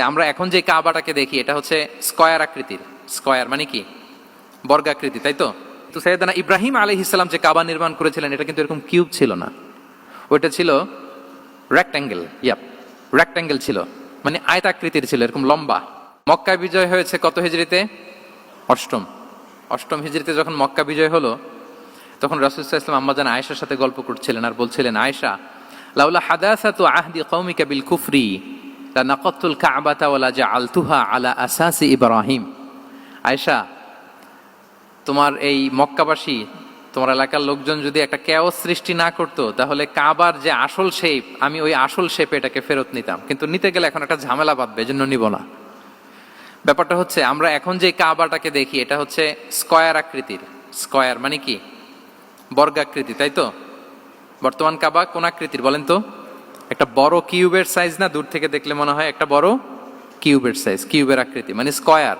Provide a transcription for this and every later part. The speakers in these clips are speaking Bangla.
আমরা এখন যে কাবাটাকে দেখি, এটা হচ্ছে স্কয়ার আকৃতির। স্কয়ার মানে কি? বর্গাকৃতি, তাই তো? তো সৈয়দানা ইব্রাহিম আলী ইসলাম যে কাবা নির্মাণ করেছিলেন, এটা কিন্তু এরকম কিউব ছিল না। ওইটা ছিল রেক্ট্যাঙ্গেল ইয়াপ রেক্ট্যাঙ্গেল ছিল। মানে আয়তাকৃতির ছিল, এরকম লম্বা। মক্কা বিজয় হয়েছে কত হিজড়িতে? অষ্টম। অষ্টম হিজড়িতে যখন মক্কা বিজয় হলো, তখন রাসুলসাহ ইসলাম আম্মাজান আয়েশার সাথে গল্প করছিলেন আর বলছিলেন, আয়েশা, লাউলা হাদাসাতু আহদি কওমিকা বিল কুফরি। লা নাকাতুল কাবাতা ওয়ালা জাআলতুহা আলা আসাসি ইব্রাহিম আয়েশা তোমার এই মক্কাবাসী, তোমার এলাকার লোকজন যদি একটা ক্যাও সৃষ্টি না করতো, তাহলে কাবার যে আসল শেপ আমি ওই আসল শেপে এটাকে ফেরত নিতাম। কিন্তু নিতে গেলে এখন একটা ঝামেলা বাঁধবে, এজন্য নিব না। ব্যাপারটা হচ্ছে, আমরা এখন যে কাবাটাকে দেখি, এটা হচ্ছে স্কয়ার আকৃতির। স্কয়ার মানে কি? বর্গাকৃতি, তাই তো? বর্তমান কাবা কোন আকৃতির, বলেন তো? একটা বড় কিউবের সাইজ না? দূর থেকে দেখলে মনে হয় একটা বড় কিউবের সাইজ, কিউবের আকৃতি মানে স্কয়ার,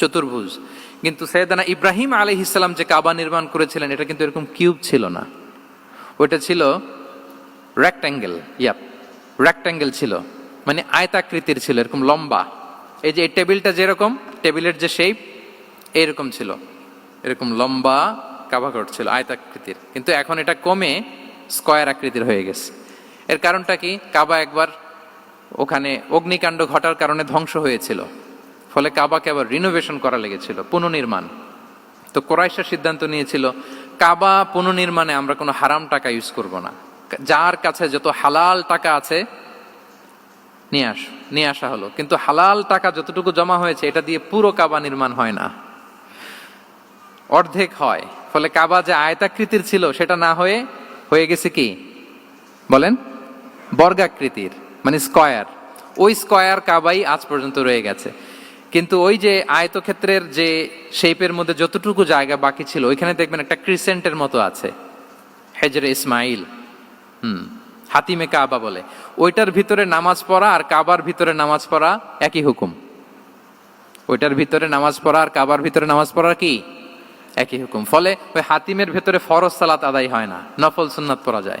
চতুর্ভুজ। কিন্তু সৈয়দানা ইব্রাহিম আলী ইসলাম যে কাবা নির্মাণ করেছিলেন, এটা কিন্তু এরকম কিউব ছিল না। ওইটা ছিল রেক্ট্যাঙ্গেল ইয়াপ রেক্ট্যাঙ্গেল ছিল মানে আয়তাকৃতির ছিল, এরকম লম্বা। এই যে এই টেবিলটা যেরকম, টেবিলের যে শেপ এরকম ছিল। এরকম লম্বা কাভাঘর ছিল, আয়তাকৃতির। কিন্তু এখন এটা কমে স্কয়ার আকৃতির হয়ে গেছে। এর কারণটা কি? কাবা একবার ওখানে অগ্নিকাণ্ড ঘটার কারণে ধ্বংস হয়েছিল। ফলে কাবাকে আবার রিনোভেশন করা লেগেছিল, পুনর্নির্মাণ। তো কোরাইশা সিদ্ধান্ত নিয়েছিল, কাবা পুনর্নির্মাণে আমরা কোনো হারাম টাকা ইউজ করব না। যার কাছে যত হালাল টাকা আছে, নিয়ে আস, নিয়ে আসা হলো। কিন্তু হালাল টাকা যতটুকু জমা হয়েছে, এটা দিয়ে পুরো কাবা নির্মাণ হয় না। অর্ধেক হয়। ফলে কাবা যে আয়তাকৃতির ছিল, সেটা না হয়ে হয়ে গেছে কি? বলেন? বর্গাকৃতির মানে স্কয়ার। ওই স্কয়ার কাবাই আজ পর্যন্ত রয়ে গেছে। কিন্তু ওই যে আয়তক্ষেত্রের যে শেপের মধ্যে যতটুকু জায়গা বাকি ছিল, ওইখানে দেখবেন একটা ক্রিসেন্টের মতো আছে। হেজরে ইসমাইল, হুম, হাতিমে কাবা বলে। ওইটার ভিতরে নামাজ পড়া আর কাবার ভিতরে নামাজ পড়া একই হুকুম। ওইটার ভিতরে নামাজ পড়া আর কাবার ভিতরে নামাজ পড়া কি? একই হুকুম। ফলে ওই হাতিমের ভেতরে ফরজ সালাত আদায় হয় না, নফল সুন্নাত পড়া যায়।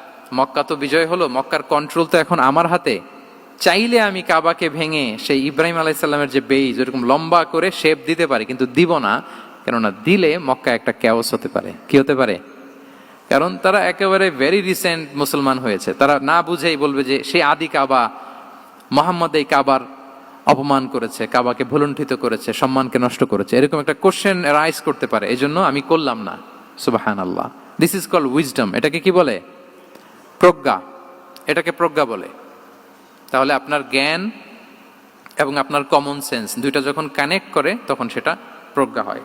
মক্কা তো বিজয় হলো, মক্কার কন্ট্রোল তো এখন আমার হাতে। চাইলে আমি কাবাকে ভেঙে সেই ইব্রাহিম আলাইসাল্লামের যে বেইজ ওরকম লম্বা করে শেপ দিতে পারি, কিন্তু দিব না, কেননা দিলে মক্কা একটা ক্যাওস হতে পারে। কি হতে পারে? কারণ তারা একেবারে ভেরি রিসেন্ট মুসলমান হয়েছে। তারা না বুঝেই বলবে যে সেই আদি কাবা, মোহাম্মদ এই কাবার অপমান করেছে, কাবাকে ভুলুণ্ঠিত করেছে, সম্মানকে নষ্ট করেছে। এরকম একটা কোশ্চেন রাইজ করতে পারে। এই জন্য আমি করলাম না। সুবাহান আল্লাহ দিস ইজ কল উইজডম এটাকে কি বলে? প্রজ্ঞা, এটাকে প্রজ্ঞা বলে। তাহলে আপনার জ্ঞান এবং আপনার কমন সেন্স দুইটা যখন কানেক্ট করে, তখন সেটা প্রজ্ঞা হয়।